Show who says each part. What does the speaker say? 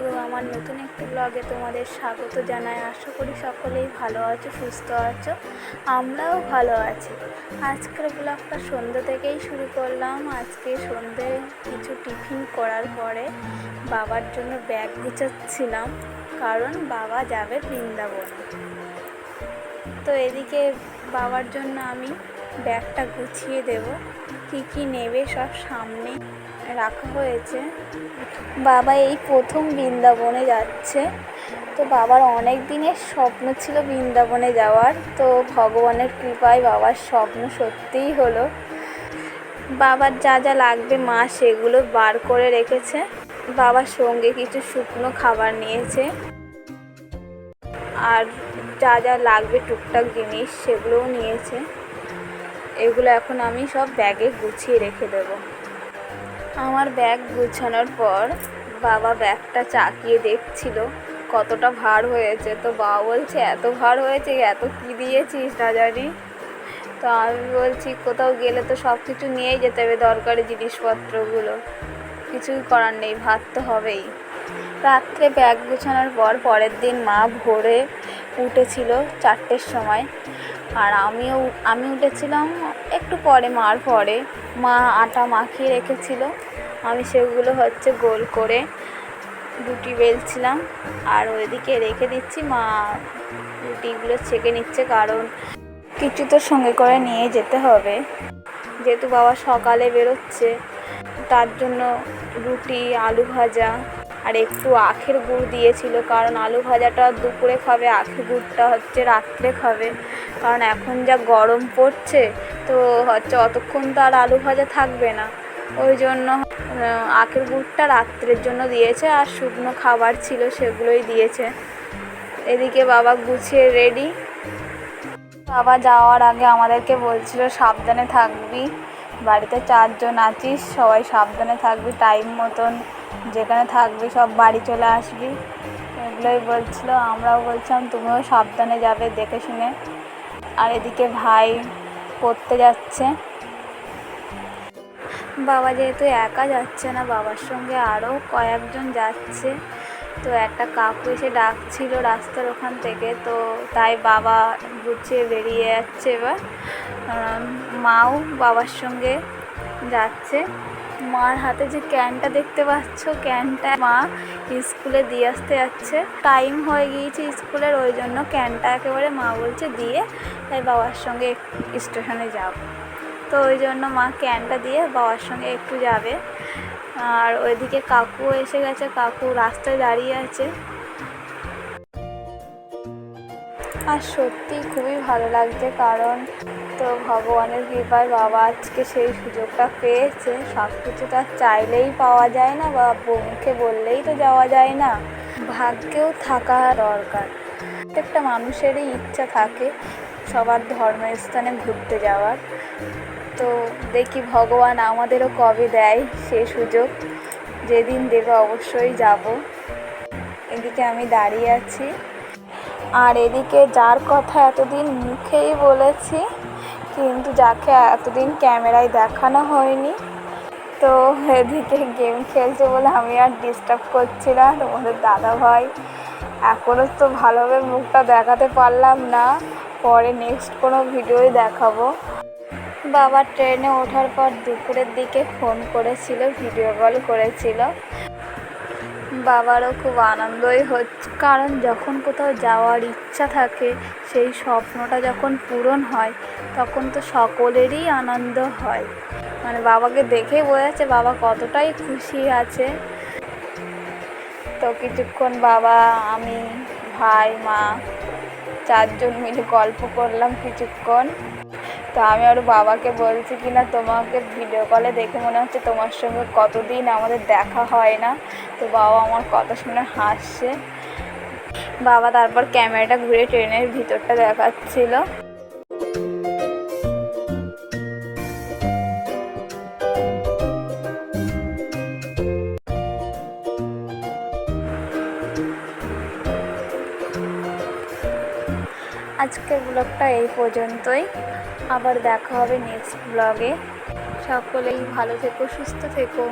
Speaker 1: Two আমার নতুন একটি ব্লগে তোমাদের স্বাগত জানাই। আশা করি সকলেই ভালো আছো, সুস্থ আছো, আমরাও ভালো আছি। আজকের ব্লগটা সন্ধ্যে থেকেই শুরু করলাম। আজকে সন্ধ্যে কিছু টিফিন করার পরে বাবার জন্য ব্যাগ গুছাচ্ছিলাম, কারণ বাবা যাবে বৃন্দাবনে। তো এদিকে বাবার জন্য আমি ব্যাগটা গুছিয়ে দেব। কি কি নেবে সব সামনে রাখা হয়েছে। বাবা এই প্রথম বৃন্দাবনে যাচ্ছে। তো বাবার অনেক দিনের স্বপ্ন ছিল বৃন্দাবনে যাওয়ার। তো ভগবানের কৃপায় বাবার স্বপ্ন সত্যিই হলো। বাবার যা যা লাগবে মা সেগুলো বার করে রেখেছে। বাবার সঙ্গে কিছু শুকনো খাবার নিয়েছে। আর যা যা লাগবে টুকটাক জিনিস সেগুলোও নিয়েছে। এগুলো এখন আমি সব ব্যাগে গুছিয়ে রেখে দেবো। আমার ব্যাগ গুছানোর পর বাবা ব্যাগটা চাকিয়ে দেখছিল। কতটা ভার হয়েছে তো বাবা বলছে, এত ভার হয়েছে, এত কী দিয়েছিস না জানি? তো আমি বলছি, কোথাও গেলে তো সব কিছু নিয়েই যেতে হবে, দরকারি জিনিসপত্রগুলো। কিছুই করার নেই, ভাত তো হবেই। রাত্রে ব্যাগ গুছানোর পর পরের দিন মা ভোরে উঠেছিল চারটের সময়। আর আমিও আমি উঠেছিলাম একটু পরে, মার পরে। মা আটা মাখিয়ে রেখেছিল। আমি সেগুলো হচ্ছে গোল করে রুটি বেলছিলাম। আর ওইদিকে রেখে দিচ্ছি, মা রুটিগুলো ছেঁকে নিচ্ছে কারণ কিছু তো সঙ্গে করে নিয়ে যেতে হবে। যেহেতু বাবা সকালে বেরোচ্ছে, তার জন্য রুটি, আলু ভাজা আর একটু আখের গুড় দিয়েছিল, কারণ আলু ভাজাটা দুপুরে খাবে, আখের গুড়টা হচ্ছে রাত্রে খাবে। কারণ এখন যা গরম পড়ছে, তো হচ্ছে অতক্ষণ তো আর আলু ভাজা থাকবে না। ওই জন্য আখের গুড়টা রাত্রের জন্য দিয়েছে, আর শুকনো খাবার ছিল সেগুলোই দিয়েছে। এদিকে বাবা গুছিয়ে রেডি বাবা যাওয়ার আগে আমাদেরকে বলছিল, সাবধানে থাকবি, বাড়িতে চারজন আছিস, সবাই সাবধানে থাকবি টাইম মতন যেখানে থাকবি, সব বাড়ি চলে আসবি। এগুলোই বলছিল, আমরাও বলছিলাম, তুমিও সাবধানে যাবে দেখে শুনে। আর এদিকে ভাই পড়তে যাচ্ছে। বাবা যেহেতু একা যাচ্ছে না, বাবার সঙ্গে আরও কয়েকজন যাচ্ছে। তো একটা কাকু এসে ডাকছিল রাস্তার ওখান থেকে, তো তাই বাবা গুছিয়ে বেরিয়ে যাচ্ছে এবার। মাও বাবার সঙ্গে যাচ্ছে। মার হাতে যে ক্যানটা দেখতে পাচ্ছ, ক্যানটা মা স্কুলে দিয়ে আসতে যাচ্ছে। টাইম হয়ে গিয়েছে স্কুলের, ওই জন্য ক্যানটা একেবারে মা বলছে দিয়ে তাই বাবার সঙ্গে স্টেশনে যাব। তো ওই জন্য মা ক্যানটা দিয়ে বাবার সঙ্গে একটু যাবে। আর ওইদিকে কাকু এসে গেছে, কাকু রাস্তায় দাঁড়িয়ে আছে। আর সত্যি খুবই ভালো লাগছে কারণ তো ভগবানের কৃপায় বাবা আজকে সেই সুযোগটা পেয়েছে। সব কিছু তো চাইলেই পাওয়া যায় না বা মুখে বললেই তো যাওয়া যায় না। ভাগ্যেও থাকা দরকার। প্রত্যেকটা মানুষেরই ইচ্ছা থাকে সবার ধর্মস্থানে ঘুরতে যাওয়ার। তো দেখি ভগবান আমাদেরও কবে দেয় সে সুযোগ। যেদিন দেবে অবশ্যই যাব। এদিকে আমি দাঁড়িয়ে আছি। আর এদিকে যার কথা এতদিন মুখেই বলেছি, কিন্তু যাকে এতদিন ক্যামেরায় দেখানো হয়নি, তো এদিকে গেম খেলছে বলে আমি আর ডিস্টার্ব করছি না। তোমাদের দাদা ভাই এখনও তো ভালোভাবে মুখটা দেখাতে পারলাম না। পরে নেক্সট কোনো ভিডিওই দেখাবো। বাবা ট্রেনে ওঠার পর দুপুরের দিকে ফোন করেছিল ভিডিও কল করেছিল। বাবারও খুব আনন্দই হচ্ছে। কারণ যখন কোথাও যাওয়ার ইচ্ছা থাকে, সেই স্বপ্নটা যখন পূরণ হয়, তখন তো সকলেরই আনন্দ হয়। মানে বাবাকে দেখেই বোঝা যাচ্ছে বাবা কতটাই খুশি আছে। তো কিছুক্ষণ বাবা, আমি, ভাই, মা, চারজন মিলে গল্প করলাম কিছুক্ষণ। তো আমি আরও বাবাকে বলছি কি না, তোমাকে ভিডিও কলে দেখে মনে হচ্ছে তোমার সঙ্গে কতদিন আমাদের দেখা হয় না। তো বাবা আমার কথা শুনে হাসছে। বাবা তারপর ক্যামেরাটা ঘুরে ট্রেনের ভিতরটা দেখাচ্ছিল। আজকের ব্লগটা এই পর্যন্তই। আবার দেখা হবে নেক্সট ব্লগে সকলেই ভালো থেকো সুস্থ থেকো।